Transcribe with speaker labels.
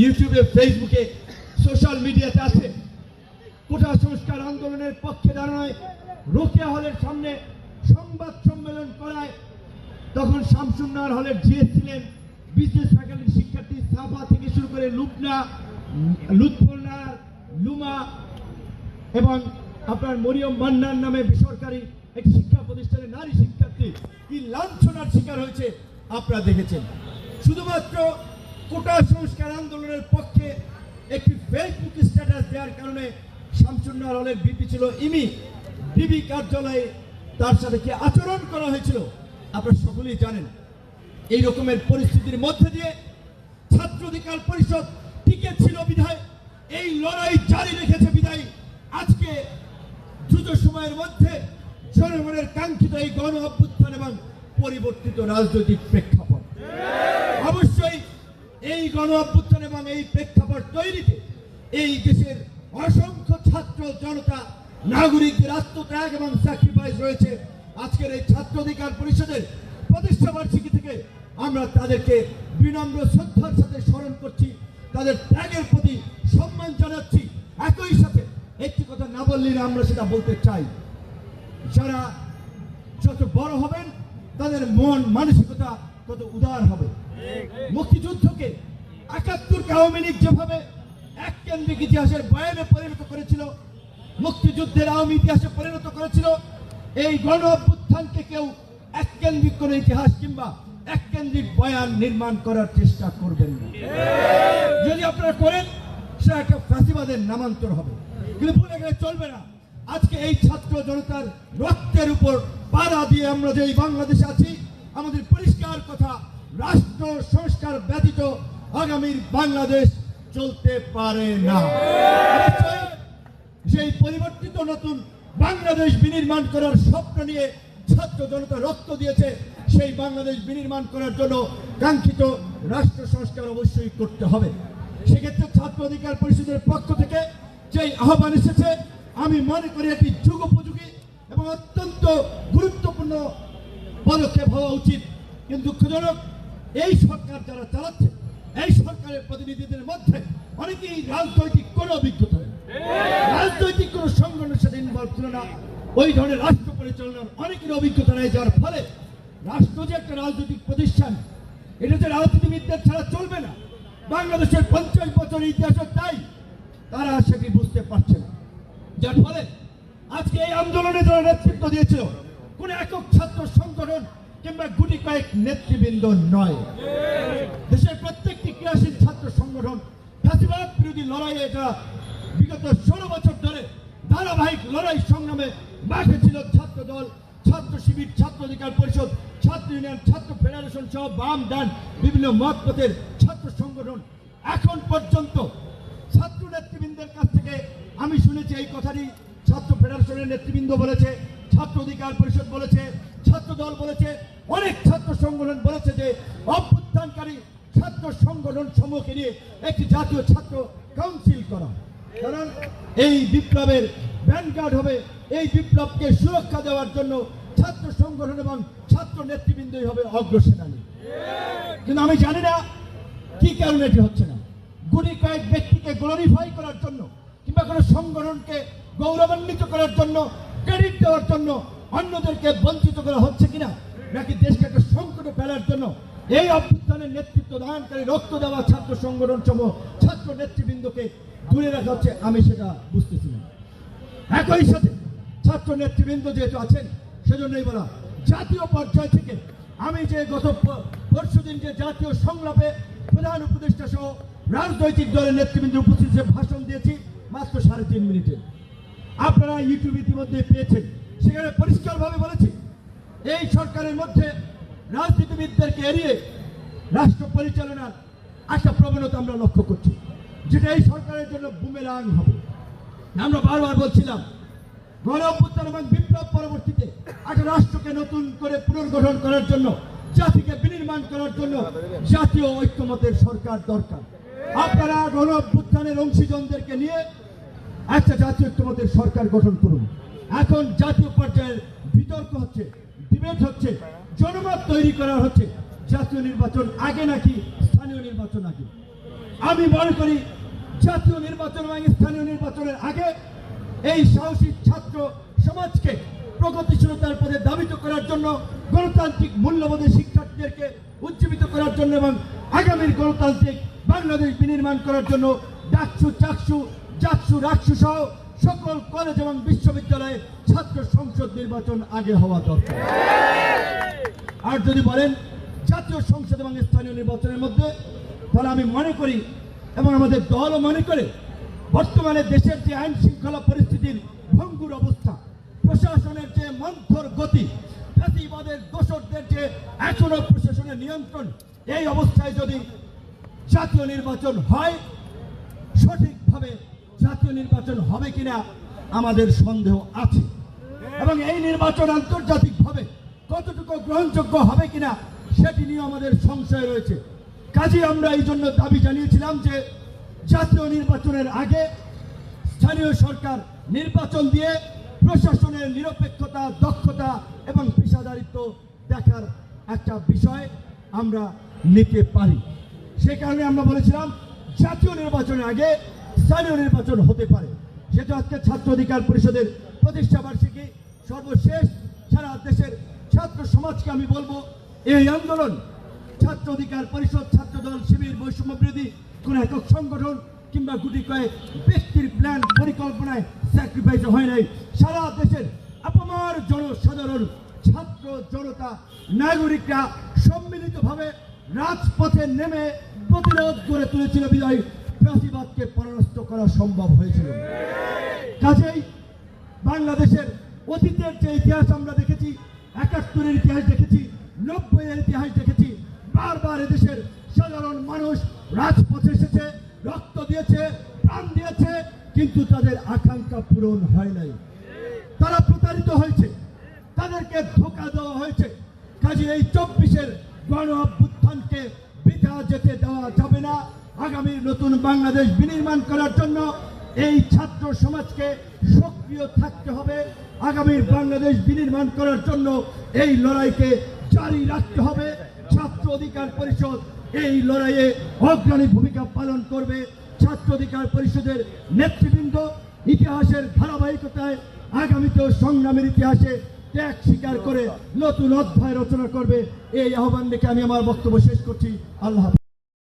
Speaker 1: ইউটিউবে ফেসবুকে সোশ্যাল মিডিয়াতে আছে। কোটা সংস্কার আন্দোলনের পক্ষে দাঁড়ানোয় রোকেয়া হলের সামনে সংবাদ সম্মেলন করায়। তখন শামসুন্নার হলের জিএস ছিলেন বিজনেস ফ্যাকাল্টির শিক্ষার্থী সাফা থেকে শুরু করে লুবনা লুৎফুল্লাহ লুমা এবং আপনার মরিয়ম মান্নার নামে বেসরকারি একটি শিক্ষা প্রতিষ্ঠানের নারী শিক্ষার্থী। কি লাঞ্ছনার শিকার হয়েছে, আপনারা দেখেছেন। শুধুমাত্র কোটা সংস্কার আন্দোলনের পক্ষে একটি ফেসবুক স্ট্যাটাস দেওয়ার কারণে শামসুন্নার হলের বিপি ছিল ইমি। ডিবি কার্যালয়ে তার সাথে কি আচরণ করা হয়েছিল, আপনারা সকলেই জানেন। এই রকমের পরিস্থিতির মধ্যে দিয়ে ছাত্র অধিকার পরিষদ টিকে ছিল বিধায়, এই লড়াই জারি রেখেছে বিধায়। আজকে দ্রুত সময়ের মধ্যে জনগণের কাঙ্ক্ষিত এই গণ অভ্যুত্থান এবং পরিবর্তিত রাজনৈতিক প্রেক্ষাপট। গণ অভ্যুত্থান এবং এই প্রেক্ষাপট তৈরিতে এই দেশের অসংখ্য ছাত্র, জনতা নাগরিকদের আত্মত্যাগ এবং স্যাক্রিফাইস রয়েছে। আজকের এই ছাত্র অধিকার পরিষদের প্রতিষ্ঠা বার্ষিকী থেকে আমরা তাদেরকে বিনম্র শ্রদ্ধার সাথে স্মরণ করছি, তাদের ত্যাগের প্রতি সম্মান জানাচ্ছি। একই সাথে একটি কথা না বললে আমরা সেটা বলতে চাই। যারা যত বড় হবেন, তাদের মন, মানসিকতা তত উদার হবে। মুক্তিযুদ্ধকে একাত্তর আওয়ামী লীগ যেভাবে এক কেন্দ্রিক ইতিহাসের বয়ানে পরিণত করেছিল, মুক্তিযুদ্ধের আওয়ামী ইতিহাসে পরিণত করেছিল, এই গণ অভ্যুত্থানকে কেউ এক কেন্দ্রিক কোনো ইতিহাস কিংবা এক কেন্দ্রিক বয়ান নির্মাণ করার চেষ্টা করবেন না। যদি আপনারা করেন, সেটা একটা ফাঁসিবাদের নামান্তর হবে। কিন্তু ভুলে গেলে চলবে না। আজকে এই ছাত্র জনতার রক্তের উপর পাড়া দিয়ে আমরা যে বাংলাদেশে আছি, আমাদের পরিষ্কার কথা, রাষ্ট্র সংস্কার ব্যতীত আগামীর বাংলাদেশ চলতে পারে না। সেই পরিবর্তিত নতুন বাংলাদেশ বিনির্মাণ করার স্বপ্ন নিয়ে ছাত্র জনতা রক্ত দিয়েছে, সেই বাংলাদেশ বিনির্মাণ করার জন্য কাঙ্ক্ষিত রাষ্ট্র সংস্কার অবশ্যই করতে হবে। সেক্ষেত্রে ছাত্র অধিকার পরিষদের পক্ষ থেকে যেই আহ্বান এসেছে, আমি মনে করি এটি যুগোপযোগী এবং অত্যন্ত গুরুত্বপূর্ণ পদক্ষেপ হওয়া উচিত। কিন্তু দুঃখজনক এই সরকার যারা চালাচ্ছে এই সরকারের প্রতিনিধিদের মধ্যে অনেকেই রাজনৈতিক কোনো অভিজ্ঞতা রাজনৈতিক কোনো সংগঠনের সাথে ইনভলভ ছিল না। ওই ধরনের রাষ্ট্র পরিচালনার অনেকের অভিজ্ঞতা নেই, যার ফলে রাষ্ট্র যে একটা রাজনৈতিক প্রতিষ্ঠান, এটা যে রাজনীতিবিদদের ছাড়া চলবে না। বাংলাদেশের পঞ্চাশ বছরের ইতিহাসের তাই তারা সেটি বুঝতে পারছে না। যার ফলে আজকে এই আন্দোলনে যারা নেতৃত্ব দিয়েছিল, কোন একক ছাত্র সংগঠন কিংবা গুটি কয়েক নেতৃবৃন্দ নয়। দেশের প্রত্যেকটি ক্রিয়াশীল ছাত্র সংগঠন ফ্যাসিবাদ বিরোধী লড়াইয়ে এটা বিগত ষোলো বছর ধরে ধারাবাহিক লড়াই সংগ্রামে মাঠে ছিল ছাত্র দল ছাত্র শিবির, ছাত্র অধিকার পরিষদ, ছাত্র ইউনিয়ন, ছাত্র ফেডারেশন সহ বাম ডান বিভিন্ন মত পথের ছাত্র সংগঠন। এখন পর্যন্ত ছাত্র নেতৃবৃন্দের কাছ থেকে আমি শুনেছি এই কথাটি। ছাত্র ফেডারেশনের নেতৃবৃন্দ বলেছে, ছাত্র অধিকার পরিষদ বলেছে ছাত্র দল বলেছে, অনেক ছাত্র সংগঠন বলেছে যে অভ্যুত্থানকারী ছাত্র সংগঠন সমূহকে নিয়ে একটি জাতীয় ছাত্র কাউন্সিল করা। কারণ এই বিপ্লবের ভ্যানগার্ড হবে, এই বিপ্লবকে সুরক্ষা দেওয়ার জন্য ছাত্র সংগঠন এবং ছাত্র নেতৃবৃন্দই হবে অগ্রসেনানী। কিন্তু আমি জানি না কি কারণে এটি হচ্ছে না। গুটি কয়েক ব্যক্তিকে গ্লোরিফাই করার জন্য কিংবা কোনো সংগঠনকে গৌরবান্বিত করার জন্য ক্রেডিট দেওয়ার জন্য অন্যদেরকে বঞ্চিত করা হচ্ছে কিনা, নাকি দেশকে একটা সংকটে ফেলার জন্য এই অভ্যুত্থানের নেতৃত্ব দানকারী রক্ত দেওয়া ছাত্র সংগঠন সমূহ ছাত্র নেতৃবৃন্দকে দূরে রাখা হচ্ছে, আমি সেটা বুঝতেছি না। একই সাথে ছাত্র নেতৃবৃন্দ যেহেতু আছেন, সেজন্যই বলা, জাতীয় পর্যায় থেকে আমি যে গত পরশু দিন যে জাতীয় সংলাপে প্রধান উপদেষ্টা সহ রাজনৈতিক দলের নেতৃবৃন্দ উপস্থিত ভাষণ দিয়েছি, মাত্র সাড়ে তিন মিনিটে। আপনারা ইউটিউব ইতিমধ্যে পেয়েছেন। সেখানে পরিষ্কারভাবে বলেছি, এই সরকারের মধ্যে রাজনীতিবিদদেরকে এড়িয়ে রাষ্ট্র পরিচালনার একটা প্রবণতা আমরা লক্ষ্য করছি, যেটা এই সরকারের জন্য বুমেরাং হবে। আমরা বারবার বলছিলাম, গণ অভ্যুত্থান এবং বিপ্লব পরবর্তীতে একটা রাষ্ট্রকে নতুন করে পুনর্গঠন করার জন্য, জাতিকে বিনির্মাণ করার জন্য জাতীয় ঐক্যমতের সরকার দরকার। আপনারা গণ অভ্যুত্থানের অংশীজনদেরকে নিয়ে একটা জাতীয় ঐক্যমতের সরকার গঠন করুন। এখন জাতীয় পর্যায়ের বিতর্ক হচ্ছে ডিবেট হচ্ছে, জনমত তৈরি করা হচ্ছে, জাতীয় নির্বাচন আগে নাকি স্থানীয় নির্বাচন আগে? আমি মনে করি জাতীয় নির্বাচন এবং স্থানীয় নির্বাচনের আগে এই সাহসী ছাত্র সমাজকে প্রগতিশীলতার পথে দাবিত করার জন্য গণতান্ত্রিক মূল্যবোধের শিক্ষার্থীদেরকে উজ্জীবিত করার জন্য এবং আগামীর গণতান্ত্রিক বাংলাদেশ বিনির্মাণ করার জন্য ডাকসু, চাকসু জাকসু রাকসু সহ সকল কলেজ এবং বিশ্ববিদ্যালয়ে ছাত্র সংসদ নির্বাচন আগে হওয়া দরকার। আর যদি বলেন জাতীয় সংসদ এবং স্থানীয় নির্বাচনের মধ্যে, তাহলে আমি মনে করি এবং আমাদের দলও মনে করে বর্তমানে দেশের যে আইন শৃঙ্খলা পরিস্থিতির ভঙ্গুর অবস্থা, প্রশাসনের যে মন্থর গতি জাতিবাদের দোষরদের যে এখনও প্রশাসনের নিয়ন্ত্রণ, এই অবস্থায় যদি জাতীয় নির্বাচন হয়, সঠিকভাবে নির্বাচন হবে কিনা আমাদের সন্দেহ আছে। এবং এই নির্বাচন আন্তর্জাতিকভাবে কতটুকু গ্রহণযোগ্য হবে কিনা সেটি নিয়ে আমাদের সংশয় রয়েছে। কাজে আমরা এই জন্য দাবি জানিয়েছিলাম যে জাতীয় নির্বাচনের আগে স্থানীয় সরকার নির্বাচন দিয়ে প্রশাসনের নিরপেক্ষতা, দক্ষতা এবং পেশাদারিত্ব দেখার একটা বিষয় আমরা নিতে পারি। সে কারণে আমরা বলেছিলাম, জাতীয় নির্বাচনের আগে স্থানীয় নির্বাচন হতে পারে। সেটা আজকে ছাত্র অধিকার পরিষদের প্রতিষ্ঠা বার্ষিকী। সর্বশেষ সারা দেশের ছাত্র সমাজকে আমি বলব, এই আন্দোলন ছাত্র অধিকার পরিষদ, ছাত্র দল, শিবির, বৈষম্য বিরোধী কোন একক সংগঠন কিংবা গুটি কয়েক ব্যক্তির প্ল্যান পরিকল্পনায় স্যাক্রিফাইস হয় নাই। সারা দেশের আপামার জনসাধারণ, ছাত্র জনতা, নাগরিকরা সম্মিলিতভাবে রাজপথে নেমে প্রতিরোধ করে তুলেছিল বিদায় ফ্যাসিবাদকে পরাস্ত করা সম্ভব হয়েছিল। কাজেই বাংলাদেশের অতীতের যে ইতিহাস আমরা দেখেছি, একাত্তরের ইতিহাস দেখেছি, নব্বইয়ের ইতিহাস দেখেছি, বারবার এদেশের সাধারণ মানুষ রাজপথে এসেছে, রক্ত দিয়েছে, প্রাণ দিয়েছে, কিন্তু তাদের আকাঙ্ক্ষা পূরণ হয় নাই। তারা প্রতারিত হয়েছে, তাদেরকে ধোকা দেওয়া হয়েছে। কাজে এই চব্বিশের গণ অভ্যুত্থানকে বৃথা যেতে দেওয়া যাবে না। আগামীর নতুন বাংলাদেশ বিনির্মাণ করার জন্য এই ছাত্র সমাজকে সক্রিয় থাকতে হবে। আগামীর বাংলাদেশ বিনির্মাণ করার জন্য এই লড়াইকে জারি রাখতে হবে। ছাত্র অধিকার পরিষদ এই লড়াইয়ে অগ্রণী ভূমিকা পালন করবে। ছাত্র অধিকার পরিষদের নেতৃবৃন্দ ইতিহাসের ধারাবাহিকতায় আগামীতেও সংগ্রামের ইতিহাসে ত্যাগ স্বীকার করে নতুন অধ্যায় রচনা করবে। এই আহ্বান রেখে আমি আমার বক্তব্য শেষ করছি। আল্লাহ।